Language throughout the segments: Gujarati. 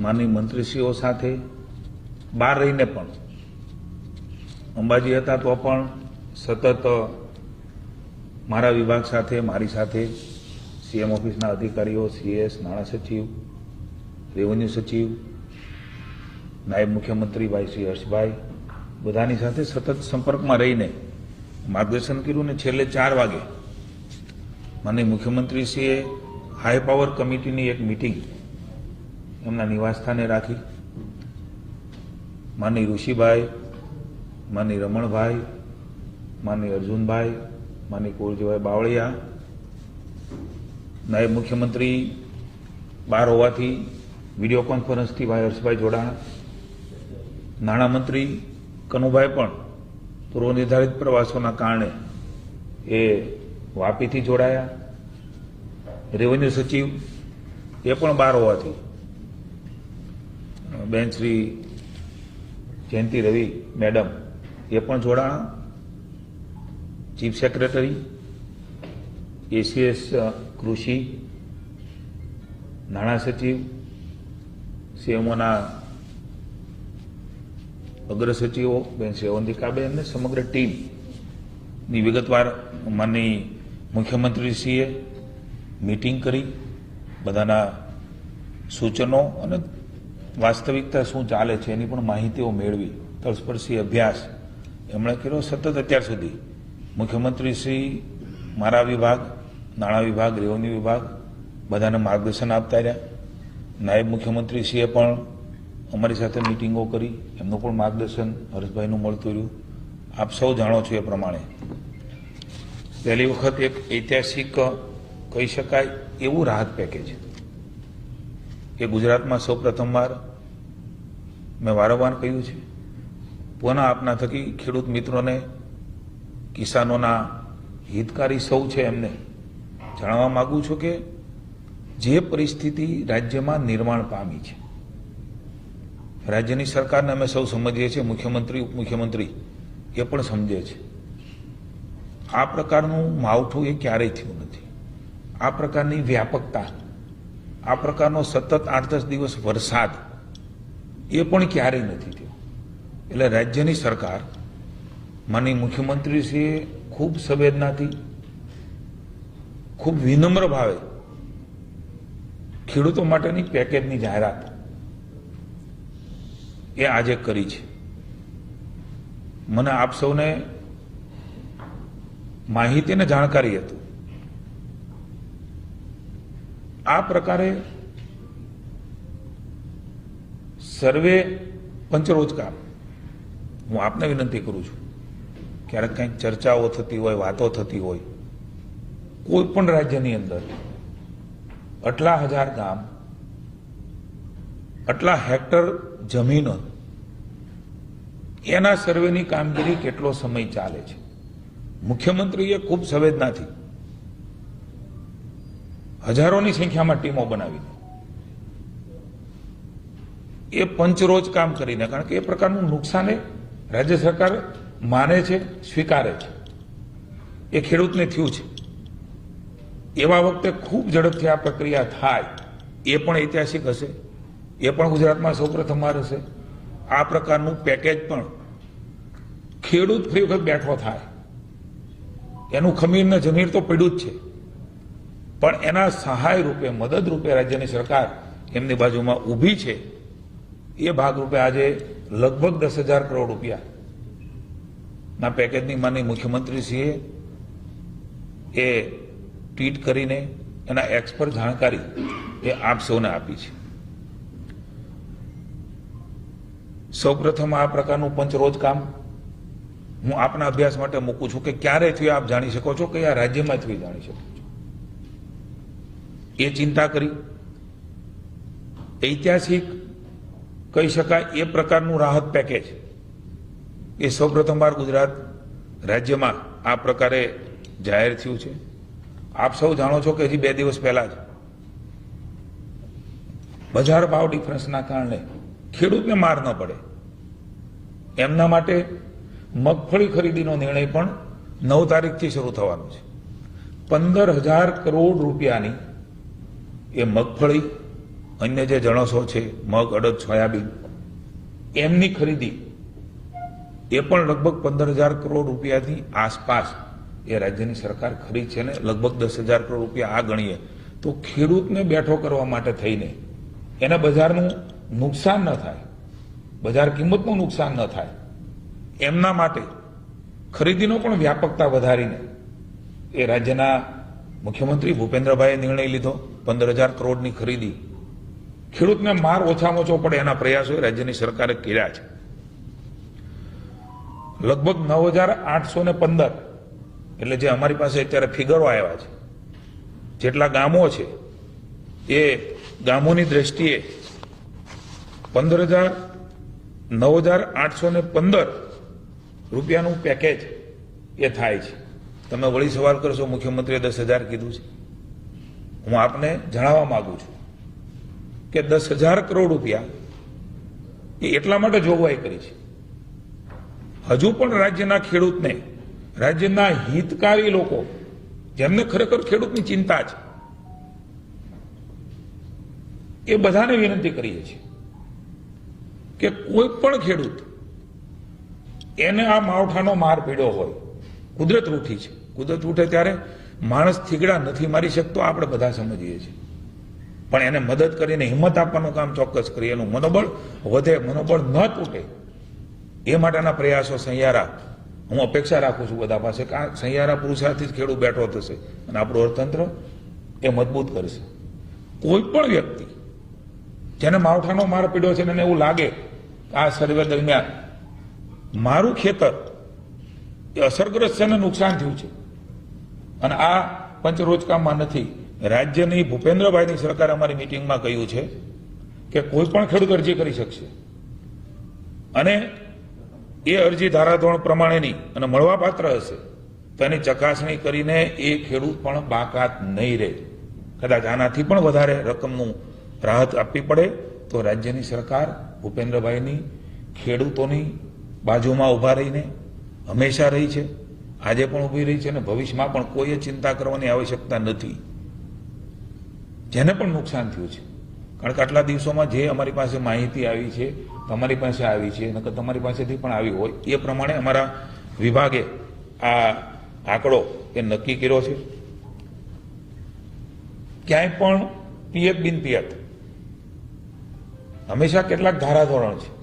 માની મંત્રીશ્રીઓ સાથે બહાર રહીને પણ. અંબાજી હતા તો પણ સતત મારા વિભાગ સાથે, મારી સાથે સીએમ ઓફિસના અધિકારીઓ સીએસ નાણાં સચિવ રેવન્યુ સચિવ, નાયબ મુખ્યમંત્રી ભાઈ શ્રી હર્ષભાઈ બધાની સાથે સતત સંપર્કમાં રહીને માર્ગદર્શન કર્યું ને છેલ્લે ચાર વાગે મને મુખ્યમંત્રીશ્રીએ હાઈ પાવર કમિટીની એક મિટિંગ એમના નિવાસસ્થાને રાખી. માની ઋષિભાઈ માની રમણભાઈ, માની અર્જુનભાઈ, માની કુરજીભાઈ બાવળિયા, નાયબ મુખ્યમંત્રી બહાર હોવાથી વીડિયો કોન્ફરન્સથી ભાઈ હર્ષભાઈ જોડાણા, નાણામંત્રી કનુભાઈ પણ પૂર્વ નિર્ધારિત પ્રવાસોના કારણે એ વાપીથી જોડાયા. રેવન્યુ સચિવ એ પણ બહાર હોવાથી. બેન શ્રી જયંતિ રવિ મેડમ, એ પણ જોડાણા? Chief secretary? એસીએસ કૃષિ? નાણાં સચિવ? સીએમઓના અગ્ર સચિવો? બેન સેવંતિકાબેન અને સમગ્ર ટીમની વિગતવાર માનની મુખ્યમંત્રીશ્રીએ મીટિંગ કરી. બધાના સૂચનો અને વાસ્તવિકતા શું ચાલે છે એની પણ માહિતીઓ મેળવી તળસ્પર્શી અભ્યાસ. એમણે કર્યો સતત અત્યાર સુધી. મુખ્યમંત્રી શ્રી, મારા વિભાગ, નાણાં વિભાગ, રેવન્યુ વિભાગ, બધાને માર્ગદર્શન આપતા રહ્યા. નાયબ મુખ્યમંત્રીશ્રીએ પણ અમારી સાથે મિટિંગો કરી. એમનું પણ માર્ગદર્શન હર્ષભાઈનું મળતું રહ્યું. આપ સૌ જાણો છો એ પ્રમાણે. પહેલી વખત એક ઐતિહાસિક કહી શકાય એવું રાહત પેકેજ. એ ગુજરાતમાં સૌ પ્રથમવાર મેં વારંવાર કહ્યું છે, પુનઃ આપના થકી ખેડૂત મિત્રોને, કિસાનોના હિતકારી સૌ છે એમને જણાવવા માગું છું કે જે પરિસ્થિતિ રાજ્યમાં નિર્માણ પામી છે. રાજ્યની સરકારને અમે સૌ સમજીએ છીએ, મુખ્યમંત્રી, ઉપમુખ્યમંત્રી એ પણ સમજે છે. આ પ્રકારનું માવઠું એ ક્યારેય થયું નથી. આ પ્રકારની વ્યાપકતા આ પ્રકારનો સતત આઠ દસ દિવસ વરસાદ એ પણ ક્યારેય નથી થયો. એટલે રાજ્યની સરકાર માની મુખ્યમંત્રીશ્રીએ ખૂબ સંવેદનાથી, ખૂબ વિનમ્ર ભાવે ખેડૂતો માટેની પેકેજની જાહેરાત એ આજે કરી છે. મને આપ સૌને માહિતી અને જાણકારી હતું. આ પ્રકારે સર્વે પંચરોજગાર હું આપને વિનંતી કરું છું. ક્યારેક કંઈક ચર્ચાઓ થતી હોય, વાતો થતી હોય, કોઈ પણ રાજ્યની અંદર, આટલા હજાર ગામ, આટલા હેક્ટર જમીનો, એના સર્વેની કામગીરી કેટલો સમય ચાલે છે? મુખ્યમંત્રીએ ખૂબ સંવેદનાથી હજારોની સંખ્યામાં ટીમો બનાવીને એ પંચરોજ કામ કરીને, કારણ કે એ પ્રકારનું નુકસાન રાજ્ય સરકાર માને છે, સ્વીકારે છે. એ ખેડૂતને થયું છે. એવા વખતે ખૂબ ઝડપથી આ પ્રક્રિયા થાય. એ પણ ઐતિહાસિક હશે. એ પણ ગુજરાતમાં સૌપ્રથમવાર હશે. આ પ્રકારનું પેકેજ પણ ખેડૂત ફરી વખત બેઠો થાય. એનું ખમીરને જમીર તો પડ્યું જ છે. પણ એના સહાય રૂપે, મદદ રૂપે રાજ્યની સરકાર એમની બાજુમાં ઊભી છે. એ ભાગરૂપે આજે લગભગ દસ હજાર કરોડ રૂપિયા ના પેકેજની માની મુખ્યમંત્રીશ્રીએ એ ટ્વીટ કરીને એના એક્સપર્ટ જાણકારી એ આપ સૌને આપી છે. સૌપ્રથમ આ પ્રકારનું પંચરોજ કામ હું આપના અભ્યાસ માટે મૂકું છું કે ક્યારે થયું આપ જાણી શકો છો કયા રાજ્યમાં થયું જાણી શકો એ ચિંતા કરી. ઐતિહાસિક કહી શકાય એ પ્રકારનું રાહત પેકેજ એ સૌપ્રથમવાર ગુજરાત રાજ્યમાં આ પ્રકારે જાહેર થયું છે. આપ સૌ જાણો છો કે હજી બે દિવસ પહેલા જ બજાર ભાવ ડિફરન્સના કારણે ખેડૂતને માર ન પડે. એમના માટે મગફળી ખરીદીનો નિર્ણય પણ નવ તારીખથી શરૂ થવાનો છે. પંદર હજાર કરોડ રૂપિયાની એ મગફળી અન્ય જે જણસો છે, મગ, અડદ, સોયાબીન, એમની ખરીદી, એ પણ લગભગ પંદર હજાર કરોડ રૂપિયાની આસપાસ એ રાજ્યની સરકાર ખરીદ છે ને લગભગ દસ હજાર કરોડ રૂપિયા આ ગણીએ. તો ખેડૂતને બેઠો કરવા માટે થઈને એના બજારનું નુકસાન ન થાય, બજાર કિંમતનું નુકસાન ન થાય, એમના માટે ખરીદીનો પણ વ્યાપકતા વધારીને એ રાજ્યના મુખ્યમંત્રી ભૂપેન્દ્રભાઈએ નિર્ણય લીધો. પંદર હજાર કરોડની ખરીદી. ખેડૂતને માર ઓછામાં ઓછો પડે એના પ્રયાસો રાજ્યની સરકારે કર્યા છે. લગભગ નવ હજાર આઠસો ને પંદર, એટલે જે અમારી પાસે અત્યારે ફિગરો આવ્યા છે. જેટલા ગામો છે, એ ગામોની દ્રષ્ટિએ પંદર હજાર નવ હજાર આઠસો ને પંદર રૂપિયાનું પેકેજ એ થાય છે. તમે વળી સવાલ કરશો, મુખ્યમંત્રીએ દસ હજાર કીધું છે. હું આપને જણાવવા માંગુ છું કે દસ હજાર કરોડ રૂપિયા એ એટલા માટે જોગવાઈ કરી છે. હજુ પણ રાજ્યના ખેડૂતને, રાજ્યના હિતકારી લોકો, જેમને ખરેખર ખેડૂતની ચિંતા છે, એ બધાને વિનંતી કરીએ છીએ કે કોઈ પણ ખેડૂત એને આ માવઠાનો માર પીડ્યો હોય, કુદરત રૂઠી છે. કુદરત ઉઠે ત્યારે માણસ થીગડા નથી, મારી શકતો આપણે બધા સમજીએ છીએ. પણ એને મદદ કરીને હિંમત આપવાનું કામ ચોક્કસ કરીએ. એનું મનોબળ વધે, મનોબળ ન તૂટે. એ માટેના પ્રયાસો સહિયારા. હું અપેક્ષા રાખું છું બધા પાસે કે આ સહિયારા પુરુષાર્થી જ ખેડૂત બેઠો થશે અને આપણું અર્થતંત્ર એ મજબૂત કરશે. કોઈ પણ વ્યક્તિ જેને માવઠાનો માર પીડ્યો છે એને એવું લાગે આ સર્વે દરમિયાન મારું ખેતર એ અસરગ્રસ્ત છે અને નુકસાન થયું છે. અને આ પંચરોજકામમાં નથી. રાજ્યની ભૂપેન્દ્રભાઈની સરકાર અમારી મિટિંગમાં કહ્યું છે કે કોઈ પણ ખેડૂત અરજી કરી શકશે. અને એ અરજી ધારાધોરણ પ્રમાણેની અને મળવાપાત્ર હશે, તો એની ચકાસણી કરીને એ ખેડૂત પણ બાકાત નહીં રહે. કદાચ આનાથી પણ વધારે રકમનું રાહત આપવી પડે, તો રાજ્યની સરકાર ભૂપેન્દ્રભાઈની ખેડૂતોની બાજુમાં ઊભા રહીને હંમેશા રહી છે. આજે પણ ઊભી રહી છે અને ભવિષ્યમાં પણ કોઈએ ચિંતા કરવાની આવશ્યકતા નથી. જેને પણ નુકસાન થયું છે. કારણ કે આટલા દિવસોમાં જે અમારી પાસે માહિતી આવી છે, તમારી પાસે આવી છે, નકર તમારી પાસેથી પણ આવી હોય, એ પ્રમાણે અમારા વિભાગે આ આંકડો એ નક્કી કર્યો છે. ક્યાંય પણ પિયત બિન પિયત. હંમેશા કેટલાક ધારાધોરણ છે.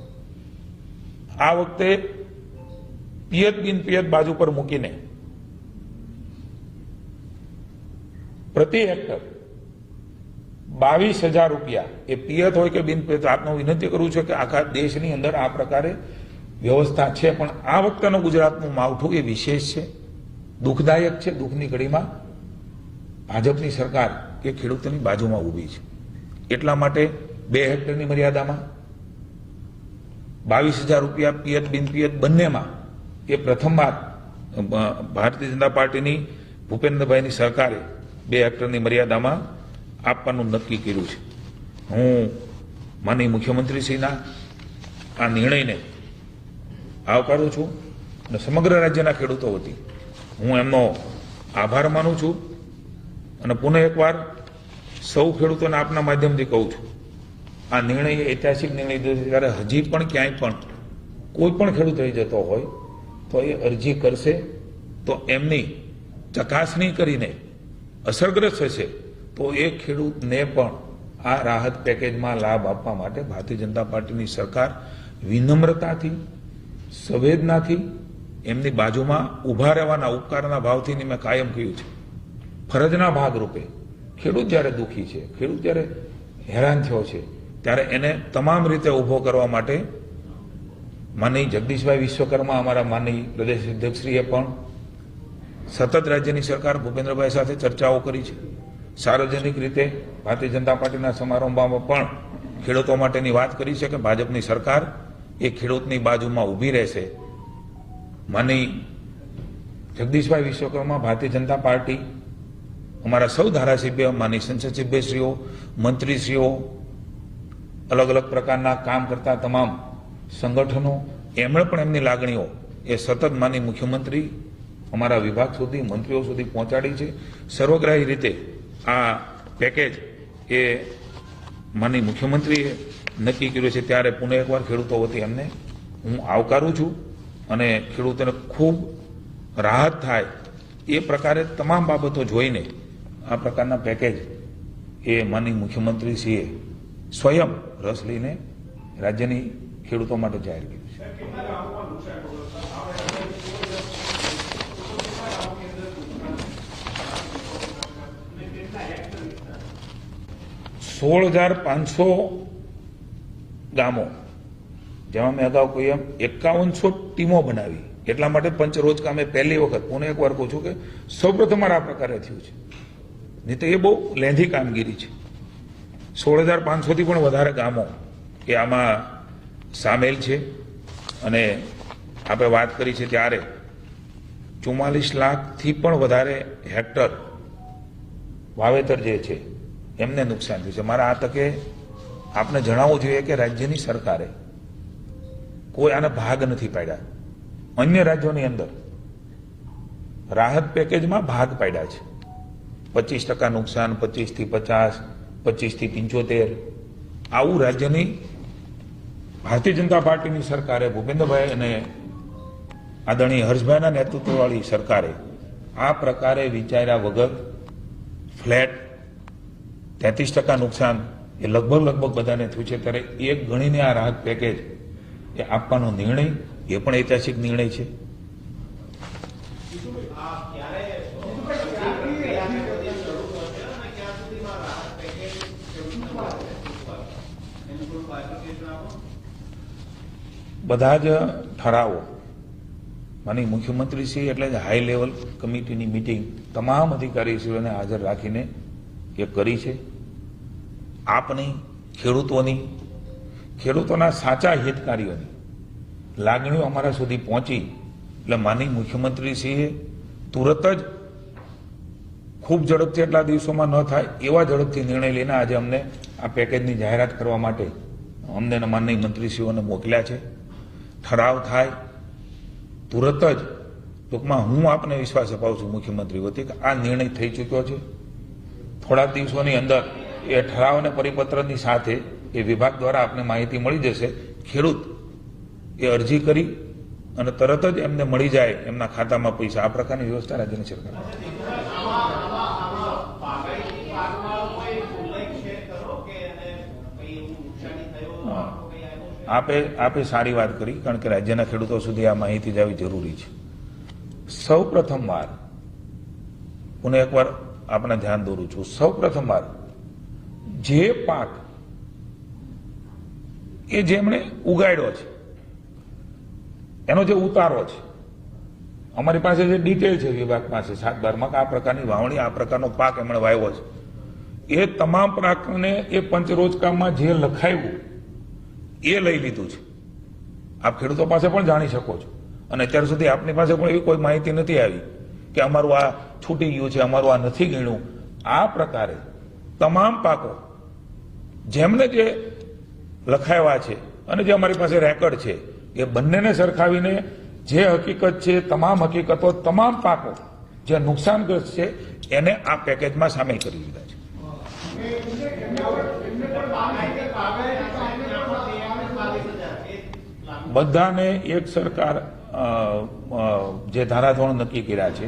આ વખતે પિયત બિન પિયત બાજુ પર મૂકીને. પ્રતિ હેક્ટર બાવીસ હજાર રૂપિયા. એ પિયત હોય કે બિન પિયત, આપનો વિનંતી કરું છું કે આખા દેશની અંદર આ પ્રકારે વ્યવસ્થા છે, પણ આ વખતેનું ગુજરાતનું માવઠું એ વિશેષ છે. દુઃખદાયક છે, દુઃખની ઘડીમાં ભાજપની સરકાર એ ખેડૂતોની બાજુમાં ઊભી છે. એટલા માટે બે હેક્ટરની મર્યાદામાં બાવીસ હજાર રૂપિયા પિયત બિન પિયત બંનેમાં એ પ્રથમવાર ભારતીય જનતા પાર્ટીની ભૂપેન્દ્રભાઈની સરકારે બે હેક્ટરની મર્યાદામાં આપવાનું નક્કી કર્યું છે. હું માનનીય મુખ્યમંત્રીશ્રીના આ નિર્ણયને આવકારું છું અને સમગ્ર રાજ્યના ખેડૂતો વતી હું એમનો આભાર માનું છું અને પુનઃ એકવાર સૌ ખેડૂતોને આપના માધ્યમથી કહું છું, આ નિર્ણય ઐતિહાસિક નિર્ણય લીધો છે ત્યારે હજી પણ ક્યાંય પણ કોઈ પણ ખેડૂત રહી જતો હોય તો એ અરજી કરશે તો એમની ચકાસણી કરીને અસરગ્રસ્ત હશે તો એ ખેડૂતને પણ આ રાહત પેકેજમાં લાભ આપવા માટે ભારતીય જનતા પાર્ટીની સરકાર વિનમ્રતાથી, સંવેદનાથી એમની બાજુમાં ઊભા રહેવાના ઉપકારના ભાવથી મેં કાયમ કહ્યું છે. ફરજના ભાગરૂપે ખેડૂત જ્યારે દુઃખી છે, ખેડૂત જ્યારે હેરાન થયો છે, ત્યારે એને તમામ રીતે ઊભો કરવા માટે માનની જગદીશભાઈ વિશ્વકર્મા અમારા માનની પ્રદેશ અધ્યક્ષશ્રીએ પણ સતત રાજ્યની સરકાર ભૂપેન્દ્રભાઈ સાથે ચર્ચાઓ કરી છે. સાર્વજનિક રીતે ભારતીય જનતા પાર્ટીના સમારંભમાં પણ ખેડૂતો માટેની વાત કરી છે કે ભાજપની સરકાર એ ખેડૂતની બાજુમાં ઊભી રહેશે. માની જગદીશભાઈ વિશ્વકર્મા ભારતીય જનતા પાર્ટી અમારા સૌ ધારાસભ્ય, માની સંસદ સભ્યશ્રીઓ મંત્રીશ્રીઓ અલગ અલગ પ્રકારના કામ કરતા તમામ સંગઠનો, એમણે પણ એમની લાગણીઓ એ સતત માની મુખ્યમંત્રી અમારા વિભાગ સુધી, મંત્રીઓ સુધી પહોંચાડી છે. સર્વગ્રાહી રીતે આ પેકેજ એ માની મુખ્યમંત્રીએ નક્કી કર્યું છે. ત્યારે પુનઃ એકવાર ખેડૂતો વતી એમને હું આવકારું છું અને ખેડૂતોને ખૂબ રાહત થાય એ પ્રકારે તમામ બાબતો જોઈને આ પ્રકારના પેકેજ એ માની મુખ્યમંત્રીશ્રીએ સ્વયં રસ લઈને રાજ્યની ખેડૂતો માટે જાહેર કર્યું છે. સોળ હજાર પાંચસો ગામો, જેમાં મેં અગાઉ કહ્યું એમ એકાવનસો ટીમો બનાવી. એટલા માટે પંચરોજ કામે પહેલી વખત પુનઃ એકવાર કહું છું કે સૌપ્રથમ આ પ્રકારે થયું છે. નહીં તો એ બહુ લેંધી કામગીરી છે. સોળ હજાર પાંચસોથી પણ વધારે ગામો કે આમાં સામેલ છે. અને આપણે વાત કરી છે ત્યારે ચુમ્માલીસ લાખથી પણ વધારે હેક્ટર વાવેતર જે છે, એમને નુકસાન થયું છે. મારા આ તકે આપને જણાવવું જોઈએ કે રાજ્યની સરકારે કોઈ આને ભાગ નથી પાડ્યા. અન્ય રાજ્યોની અંદર રાહત પેકેજમાં ભાગ પાડ્યા છે. પચીસ ટકા નુકસાન, પચીસથી પચાસ, પચીસથી પંચોતેર. આવું રાજ્યની ભારતીય જનતા પાર્ટીની સરકારે ભૂપેન્દ્રભાઈ અને આદરણીય હર્ષભાઈના નેતૃત્વવાળી સરકારે આ પ્રકારે વિચાર્યા વગર ફ્લેટ તેત્રીસ ટકા નુકસાન એ લગભગ લગભગ બધાને થયું છે. ત્યારે એક ગણીને આ રાહત પેકેજ એ આપવાનો નિર્ણય, એ પણ ઐતિહાસિક નિર્ણય છે. બધા જ ઠરાવો. માની મુખ્યમંત્રીશ્રી એટલે જ હાઈ લેવલ કમિટીની મિટિંગ તમામ અધિકારીશ્રીઓને હાજર રાખીને એ કરી છે. આપની ખેડૂતોની, ખેડૂતોના સાચા હિતકારીઓની લાગણીઓ અમારા સુધી પહોંચી. એટલે માની મુખ્યમંત્રીશ્રીએ તુરત જ ખૂબ ઝડપથી એટલા દિવસોમાં ન થાય એવા ઝડપથી નિર્ણય લઈને આજે અમને આ પેકેજની જાહેરાત કરવા માટે અમને માનનીય મંત્રીશ્રીઓને મોકલ્યા છે. ઠરાવ થાય તુરત જ ટૂંકમાં હું આપને વિશ્વાસ અપાવું છું, મુખ્યમંત્રી વતી, કે આ નિર્ણય થઈ ચૂક્યો છે. થોડા દિવસોની અંદર એ ઠરાવ અને પરિપત્રની સાથે એ વિભાગ દ્વારા આપને માહિતી મળી જશે. ખેડૂત એ અરજી કરી અને તરત જ એમને મળી જાય એમના ખાતામાં પૈસા. આ પ્રકારની વ્યવસ્થા રાજ્યની સરકાર આપે આપે સારી વાત કરી, કારણ કે રાજ્યના ખેડૂતો સુધી આ માહિતી જવી જરૂરી છે. સૌ પ્રથમવાર હું એકવાર આપણા ધ્યાન દોરું છું. સૌ પ્રથમવાર જે પાક એ જેમણે ઉગાડ્યો છે, એનો જે ઉતારો છે, અમારી પાસે જે ડિટેલ છે વિભાગ પાસે, સાત બારમાં આ પ્રકારની વાવણી, આ પ્રકારનો પાક એમણે વાવ્યો છે. એ તમામ પાકને એ પંચરોજકામાં જે લખાયું એ લઈ લીધું છે. આપ ખેડૂતો પાસે પણ જાણી શકો છો. અને અત્યાર સુધી આપની પાસે પણ એવી કોઈ માહિતી નથી આવી કે અમારું આ છૂટી ગયું છે, અમારું આ નથી ગણ્યું આ પ્રકારે તમામ પાકો જેમને જે લખાવ્યા છે અને જે અમારી પાસે રેકર્ડ છે, એ બંનેને સરખાવીને જે હકીકત છે, તમામ હકીકતો, તમામ પાકો જે નુકસાનગ્રસ્ત છે, એને આ પેકેજમાં સામેલ કરી દીધા છે. બધાને એક સરકાર જે ધારાધોરણ નક્કી કર્યા છે,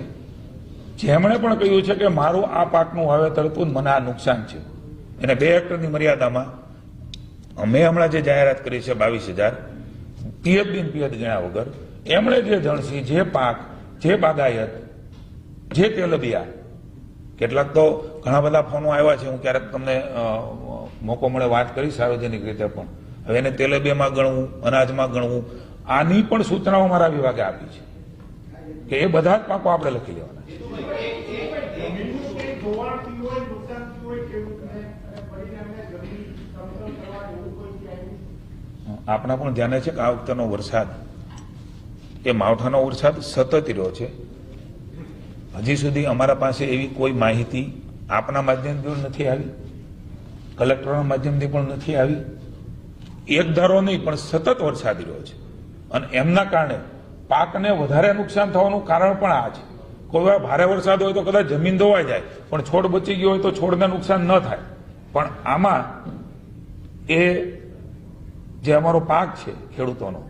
જેમણે પણ કહ્યું છે કે મારું આ પાકનું વાવેતર હતું મને આ નુકસાન છે. એને બે હેક્ટરની મર્યાદામાં અમે હમણાં જે જાહેરાત કરી છે બાવીસ હજાર પિયત બિન પિયત ગણ્યા વગર, એમણે જે જણસી, જે પાક, જે બાગાયત, જે તેલબિયા, કેટલાક તો ઘણા બધા ફોનો આવ્યા છે, હું ક્યારેક તમને મોકો મળે વાત કરી સાર્વજનિક રીતે પણ. હવે એને તેલબિયામાં ગણવું, અનાજમાં ગણવું, આની પણ સૂચનાઓ મારા વિભાગે આપી છે કે એ બધા જ પાકો આપણે લખી લેવાના? આપણા પણ ધ્યાને છે કે આ વખતેનો વરસાદ, એ માવઠાનો વરસાદ સતત રહ્યો છે હજી સુધી અમારા પાસે એવી કોઈ માહિતી આપના માધ્યમથી નથી આવી, કલેક્ટરના માધ્યમથી પણ નથી આવી એક ધારો નહીં, પણ સતત વરસાદ રહ્યો છે. અને એમના કારણે પાકને વધારે નુકસાન થવાનું કારણ પણ આ છે. કોઈ વાર ભારે વરસાદ હોય તો કદાચ જમીન ધોવાઈ જાય, પણ છોડ બચી ગયો હોય તો છોડને નુકસાન ન થાય. પણ આમાં એ જે અમારો પાક છે ખેડૂતોનો,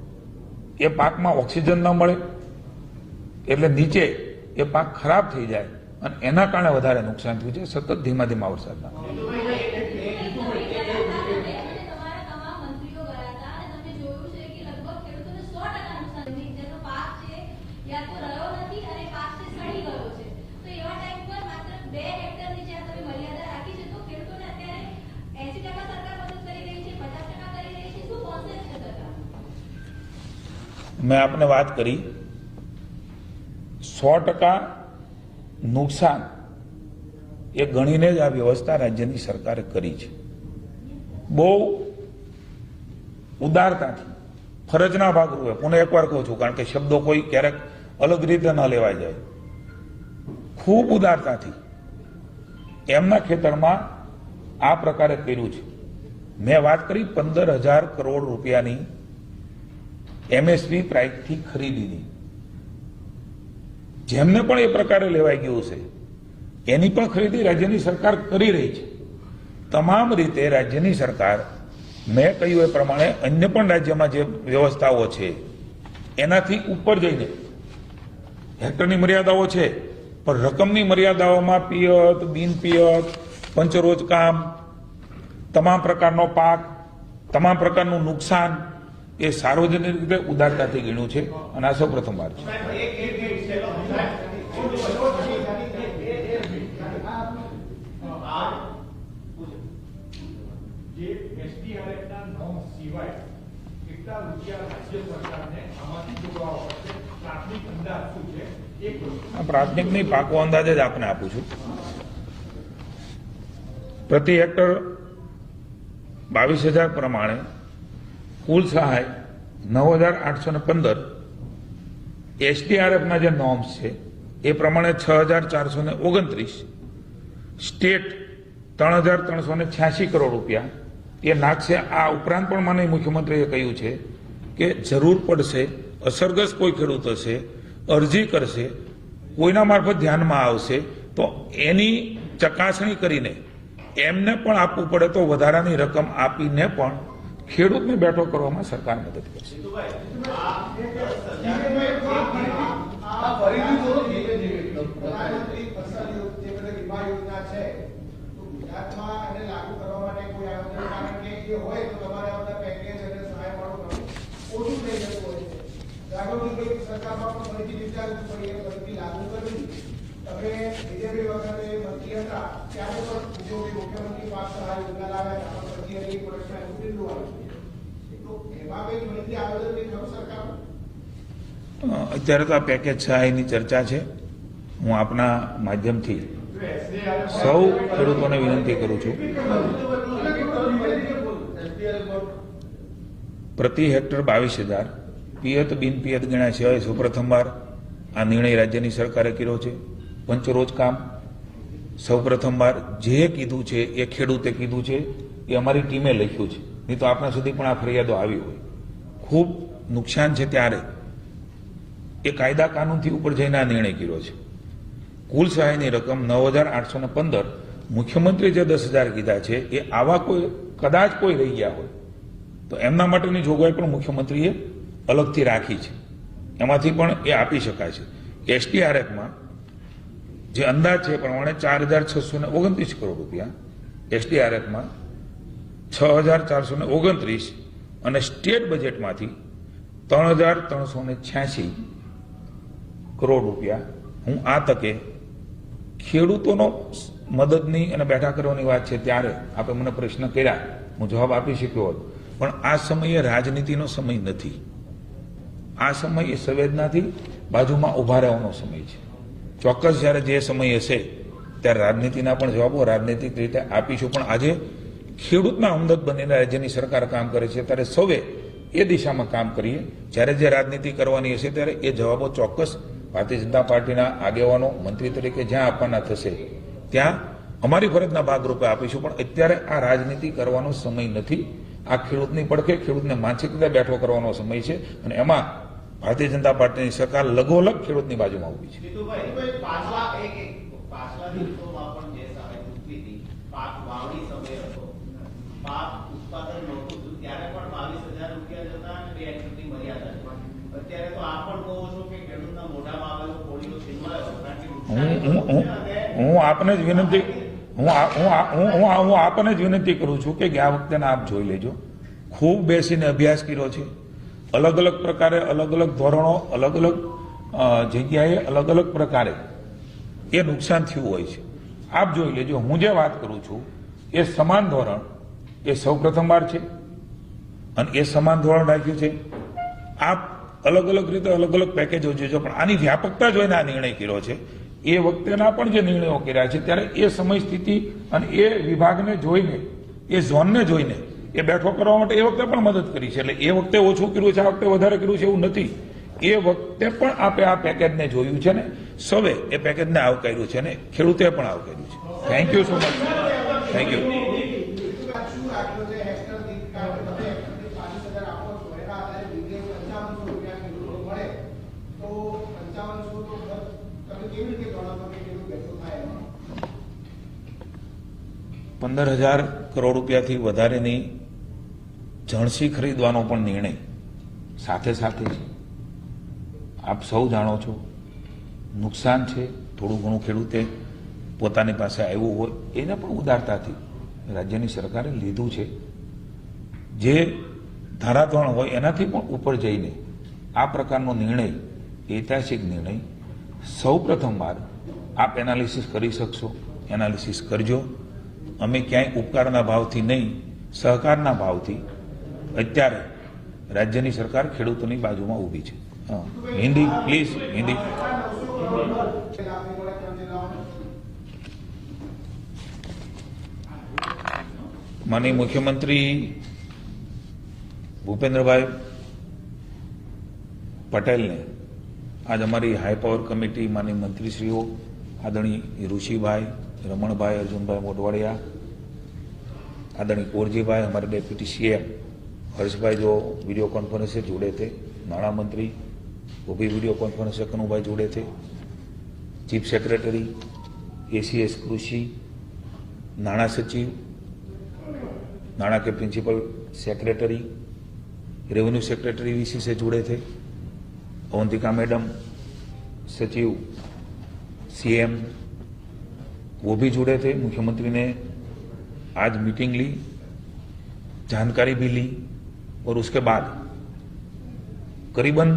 એ પાકમાં ઓક્સિજન ન મળે, એટલે નીચે એ પાક ખરાબ થઈ જાય અને એના કારણે વધારે નુકસાન થયું છે, સતત ધીમા ધીમા વરસાદના તમારા તમામ મંત્રીઓ ગયા હતા અને તમે જોયું છે કે લગભગ ખેડૂતોને સો ટકા નુકસાન થયું. જેનો પાક છે યા તો રહ્યો નથી અને પાક છે સડી ગયો છે તો એવા ટાઈમ પર માત્ર બે હેક્ટરની જ્યાં તમે મર્યાદા રાખી છે તો ખેડૂતોને અત્યારે એસી ટકા સરકાર મદદ કરી રહી છે પચાસ ટકા કરી રહી છે શું કોન્સેપ્ટ છે સરકાર મેં આપને વાત કરી. સો ટકા નુકસાન એ ગણીને જ આ વ્યવસ્થા રાજ્યની સરકારે કરી છે. બહુ ઉદારતાથી, ફરજના ભાગરૂપે. પુનઃ એકવાર કહું છું, કારણ કે શબ્દો કોઈ ક્યારેક અલગ રીતે ન લેવાય જાય. ખૂબ ઉદારતાથી એમના ખેતરમાં આ પ્રકારે કર્યું છે. મેં વાત કરી પંદર હજાર કરોડ રૂપિયાની એમએસપી પ્રાઇસથી ખરીદીની. જેમને પણ એ પ્રકારે લેવાઈ ગયું છે એની પણ ખરીદી રાજ્યની સરકાર કરી રહી છે. તમામ રીતે રાજ્યની સરકાર, મેં કહ્યું એ પ્રમાણે અન્ય પણ રાજ્યમાં જે વ્યવસ્થાઓ છે, એનાથી ઉપર જઈને, હેક્ટરની મર્યાદાઓ છે, પણ રકમની મર્યાદાઓમાં પિયત બિન પિયત પંચરોજ કામ, તમામ પ્રકારનો પાક, તમામ પ્રકારનું નુકસાન એ સાર્વજનિક રીતે ઉદારતાથી ગણ્યું છે અને આ સૌ પ્રથમવાર છે. પ્રાથમિક પ્રાથમિકની પાકો અંદાજ જ આપને આપું છું. પ્રતિ હેક્ટર બાવીસ હજાર પ્રમાણે કુલ સહાય નવ હજાર આઠસો ને પંદર. એસડીઆરએફના જે નોર્મ્સ છે, એ પ્રમાણે છ હજાર ચારસો ને ઓગણત્રીસ. સ્ટેટ ત્રણ હજાર ત્રણસો ને છ્યાસી કરોડ રૂપિયા. એ નાખશે. આ ઉપરાંત પણ મને મુખ્યમંત્રીએ કહ્યું છે કે જરૂર પડશે, અસરગ્રસ્ત કોઈ ખેડૂત હશે, અરજી કરશે, કોઈના મારફત ધ્યાનમાં આવશે, તો એની ચકાસણી કરીને એમને પણ આપવું પડે તો વધારાની રકમ આપીને પણ ખેડૂતને બેઠો કરવામાં સરકાર મદદ કરશે આ ફરીથી બોલો ધીમે ધીમે. પ્રધાનમંત્રી ફસલ યોજ- જે બધા વીમા યોજના છે તો ગુજરાતમાં એને લાગુ કરવા માટે કોઈ આયોજન કારણ કે એ હોય તો તમારે આ બધા પેકેજ અને સહાય વાળું કામ ઓછું થઈ જતું હોય છે જાગૃતિ સરકારમાં પણ ફરીથી વિચારવું પડીએ ફરીથી લાગુ કરવી તમે બીજેપી વખતે મંત્રી હતા ત્યારે પણ બીજેપી મુખ્યમંત્રી પાક સહાય યોજના લાવ્યા હતા પણ પછી એની પ્રોડક્શન એટલું કેટલું આવ્યું તો એમાં કઈ ફરીથી આયોજન નહીં ખરું સરકારનું અ, અત્યારે તો આ પેકેજ સહાયની ચર્ચા છે. હું આપના માધ્યમથી સૌ ખેડૂતોને વિનંતી કરું છું. પ્રતિ હેક્ટર બાવીસ હજાર. પિયત બિન પિયત ગણ્યા સિવાય સૌપ્રથમવાર આ નિર્ણય રાજ્યની સરકારે કર્યો છે. પંચરોજ કામ. સૌપ્રથમવાર જે કીધું છે, એ ખેડૂતે કીધું છે, એ અમારી ટીમે લખ્યું છે. નહીં તો આપણા સુધી પણ આ ફરિયાદો આવી હોય. ખૂબ નુકસાન છે ત્યારે. એ કાયદા કાનૂનથી ઉપર જઈને આ નિર્ણય કર્યો છે. કુલ સહાયની રકમ નવ હજાર આઠસો ને પંદર મુખ્યમંત્રી જે દસ હજાર કીધા છે, એ આવા કોઈ, કદાચ કોઈ રહી ગયા હોય, તો એમના માટેની જોગવાઈ પણ મુખ્યમંત્રીએ અલગથી રાખી છે. એમાંથી પણ એ આપી શકાય છે એસટીઆરએફમાં જે અંદાજ છે એ પ્રમાણે ચાર હજાર છસો ને ઓગણત્રીસ કરોડ રૂપિયા એસટીઆરએફમાં છ હજાર ચારસો ને ઓગણત્રીસ અને સ્ટેટ બજેટમાંથી ત્રણ હજાર ત્રણસો ને છ્યાસી કરોડ રૂપિયા. હું આ તકે ખેડૂતોનો મદદની અને બેઠા કરવાની વાત છે ત્યારે આપે મને પ્રશ્ન કર્યા. હું જવાબ આપી શક્યો હોત. પણ આ સમયે રાજનીતિનો સમય નથી. આ સમય એ સંવેદનાથી બાજુમાં ઊભા રહેવાનો સમય છે. ચોક્કસ જ્યારે જે સમય હશે, ત્યારે રાજનીતિના પણ જવાબો રાજનીતિક રીતે આપીશું. પણ આજે ખેડૂતના અમદદ બનીને રાજ્યની સરકાર કામ કરે છે, ત્યારે સૌએ એ દિશામાં કામ કરીએ. જ્યારે જે રાજનીતિ કરવાની હશે, ત્યારે એ જવાબો ચોક્કસ ભારતીય જનતા પાર્ટીના આગેવાનો મંત્રી તરીકે જ્યાં આપવાના થશે, ત્યાં અમારી ફરજના ભાગરૂપે આપીશું. પણ અત્યારે આ રાજનીતિ કરવાનો સમય નથી. આ ખેડૂતની પડખે ખેડૂતને માનસિક રીતે બેઠો કરવાનો સમય છે અને એમાં ભારતીય જનતા પાર્ટીની સરકાર લગોલગ ખેડૂતની બાજુમાં ઊભી છે. પાક હું હું હું આપને જ વિનંતી, હું હું હું હું આપને જ વિનંતી કરું છું કે ગયા વખતેના આપ જોઈ લેજો. ખૂબ બેસીને અભ્યાસ કર્યો છે. અલગ અલગ પ્રકારે, અલગ અલગ ધોરણો, અલગ અલગ જગ્યાએ, અલગ અલગ પ્રકારે એ નુકસાન થયું હોય છે. આપ જોઈ લેજો. હું જે વાત કરું છું, એ સમાન ધોરણ એ સૌ પ્રથમવાર છે અને એ સમાન ધોરણ રાખ્યું છે. આપ અલગ અલગ રીતે અલગ અલગ પેકેજો જોજો પણ આની વ્યાપકતા જોઈને આ નિર્ણય કર્યો છે. એ વખતેના પણ જે નિર્ણયો કર્યા છે, ત્યારે એ સમય સ્થિતિ અને એ વિભાગને જોઈને, એ ઝોનને જોઈને એ બેઠો કરવા માટે એ વખતે પણ મદદ કરી છે. એટલે એ વખતે ઓછું કર્યું છે, આ વખતે વધારે કર્યું છે એવું નથી. એ વખતે પણ આપે આ પેકેજને જોયું છે ને, સવે એ પેકેજને આવકાર્યું છે ને, ખેડૂતે પણ આવકાર્યું છે. Thank you so much thank you શું રાખ્યું છે હેક્ટર દીઠ કારણ કે તમે હેક્ટર દીઠ ચાલીસ હજાર આપો છો એના આધારે વીઘે પંચાવનસો રૂપિયા ખેડૂતો મળે તો પંચાવનસો તો દર- તમે કેવી રીતે ગણો છો કે ખેડૂત કેટલું થાય એમાં પંદર હજાર કરોડ રૂપિયાથી વધારેની જણસી ખરીદવાનો પણ નિર્ણય સાથે સાથે આપ સૌ જાણો છો, નુકસાન છે, થોડું ઘણું ખેડૂતે પોતાની પાસે આવ્યું હોય, એને પણ ઉદારતાથી રાજ્યની સરકારે લીધું છે. જે ધારાધોરણ હોય એનાથી પણ ઉપર જઈને આ પ્રકારનો નિર્ણય, ઐતિહાસિક નિર્ણય, સૌ પ્રથમવાર આપ એનાલિસિસ કરી શકશો, એનાલિસિસ કરજો. અમે ક્યાંય ઉપકારના ભાવથી નહીં, સહકારના ભાવથી અત્યારે રાજ્યની સરકાર ખેડૂતોની બાજુમાં ઊભી છે. હિન્દી પ્લીઝ હિન્દી માનનીય મુખ્યમંત્રી ભૂપેન્દ્રભાઈ પટેલને આજ અમારી હાઈ પાવર કમિટી માનનીય મંત્રીશ્રીઓ, આદરણીય ઋષિભાઈ રમણભાઈ, અર્જુનભાઈ મોઢવાડિયા આદરણી કોરજીભાઈ અમારે ડેપ્યુટી સીએમ હર્ષભાઈ જો વીડિયો કોન્ફરન્સે જોડે તે, નાણામંત્રી ઊભી વીડિયો કોન્ફરન્સે, કનુભાઈ જોડે તે, ચીફ સેક્રેટરી, એસીએસ કૃષિ, નાણાં સચિવ નાણાકીય પ્રિન્સિપલ સેક્રેટરી, રેવન્યુ સેક્રેટરી વીસીસે જોડે છે અવંતિકા મેડમ, સચિવ, સીએમ वो भी जुड़े थे, मुख्यमंत्री ने आज मीटिंग ली, जानकारी भी ली, और उसके बाद करीबन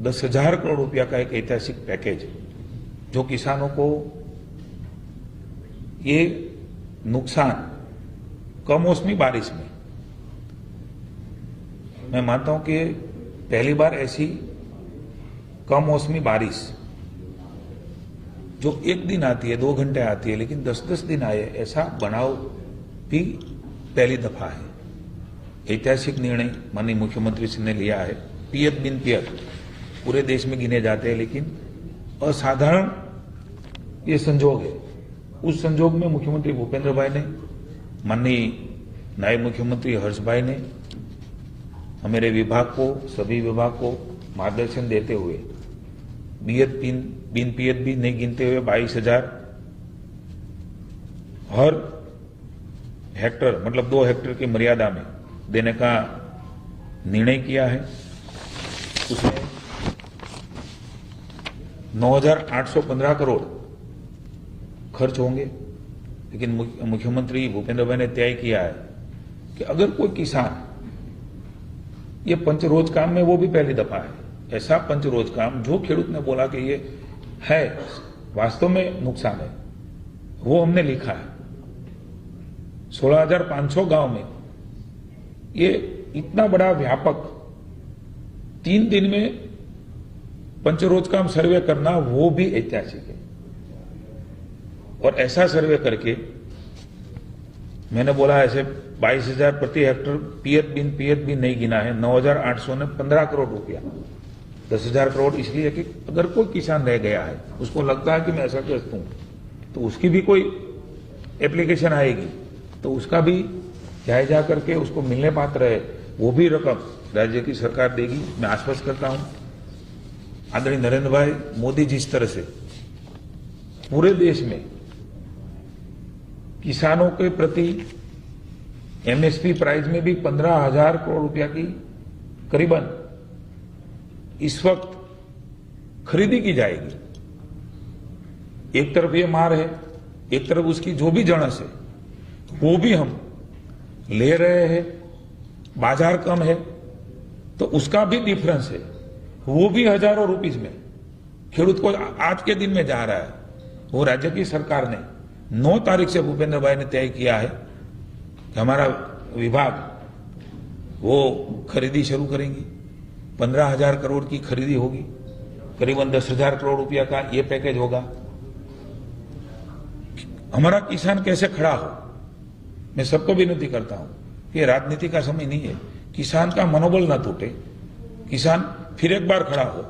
दस हज़ार करोड़ रुपया का एक ऐतिहासिक पैकेज जो किसानों को ये नुकसान, कमौसमी बारिश में, मैं मानता हूँ कि पहली बार ऐसी कम मौसमी बारिश जो एक दिन आती है, दो घंटे आती है, लेकिन दस दस दिन आए, ऐसा बनाव भी पहली दफ़ा है। ऐतिहासिक निर्णय माननीय मुख्यमंत्री जी ने लिया है। पियत बिन पियत। पूरे देश में गिने जाते हैं, लेकिन असाधारण ये संजोग है। उस संजोग में मुख्यमंत्री भूपेंद्र भाई ने, माननीय नायब मुख्यमंत्री हर्ष भाई ने हमारे विभाग को, सभी विभाग को मार्गदर्शन देते हुए बियत बिन बिन पियत भी नहीं गिनते हुए बाईस हज़ार। हर हेक्टर मतलब दो हेक्टर की मर्यादा में देने का निर्णय किया है। उसमें 9,815 करोड़ खर्च होंगे। लेकिन मुख्यमंत्री भूपेंद्र भाई ने तय किया है कि अगर कोई किसान ये पंचरोज काम में वो भी पहली दफ़ा है। ऐसा पंचरोज काम जो खेडूत ने बोला कि ये है वास्तव में नुकसान है। वो हमने लिखा है। 16,500 गाँव में ये इतना बड़ा व्यापक तीन दिन में पंचरोज काम सर्वे करना वो भी ऐतिहासिक है। और ऐसा सर्वे करके मैंने बोला ऐसे बाईस हज़ार प्रति हेक्टर पियत बिन पियत भी नहीं गिना है। नौ हज़ार आठ सौ ने पंद्रह करोड़ रुपया। दस हज़ार करोड़ इसलिए कि अगर कोई किसान रह गया है, उसको लगता है कि मैं ऐसा ग्रस्त हूँ तो उसकी भी कोई एप्लीकेशन आएगी तो उसका भी जायजा करके उसको मिलने पात्र है, वो भी रकम राज्य की सरकार देगी। मैं आश्वस्त करता हूँ, आदरणीय नरेंद्र भाई, मोदी जिस तरह से पूरे देश में किसानों के प्रति एमएसपी प्राइस में भी पंद्रह हज़ार करोड़ रुपया की करीबन इस वक्त खरीदी की जाएगी। एक तरफ़ ये मार है, एक तरफ़ उसकी जो भी जड़स है, वो भी हम ले रहे हैं, बाज़ार कम है तो उसका भी डिफरेंस है। वो भी हज़ारों रुपीस में। खेडूत को आज के दिन में जा रहा है। वो राज्य की सरकार ने 9 तारीख से भूपेंद्र भाई ने तय किया है कि हमारा विभाग वो खरीदी शुरू करेंगी। पंद्रह हज़ार करोड़ की खरीदी होगी। करीबन दस हज़ार करोड़ रुपया का ये पैकेज होगा। हमारा किसान कैसे खड़ा हो? मैं सबको विनती करता हूँ कि राजनीति का समय नहीं है। किसान का मनोबल ना टूटे। किसान फिर एक बार खड़ा हो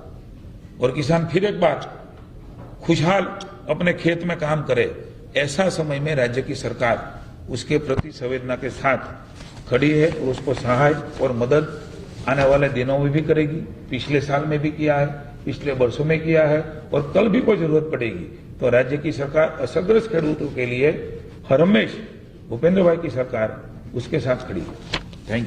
और किसान फिर एक बार खुशहाल अपने खेत में काम करे, ऐसा समय में राज्य की सरकार उसके प्रति संवेदना के साथ खड़ी है और उसको सहाय और मदद आने वाले दिनों में भी करेगी, पिछले साल में भी किया है, पिछले वर्षों में किया है और कल भी कोई ज़रूरत पड़ेगी। तो राज्य की सरकार असग्रस्त खेडूतों के लिए हर हमेश भूपेंद्र भाई की सरकार उसके साथ खड़ी है।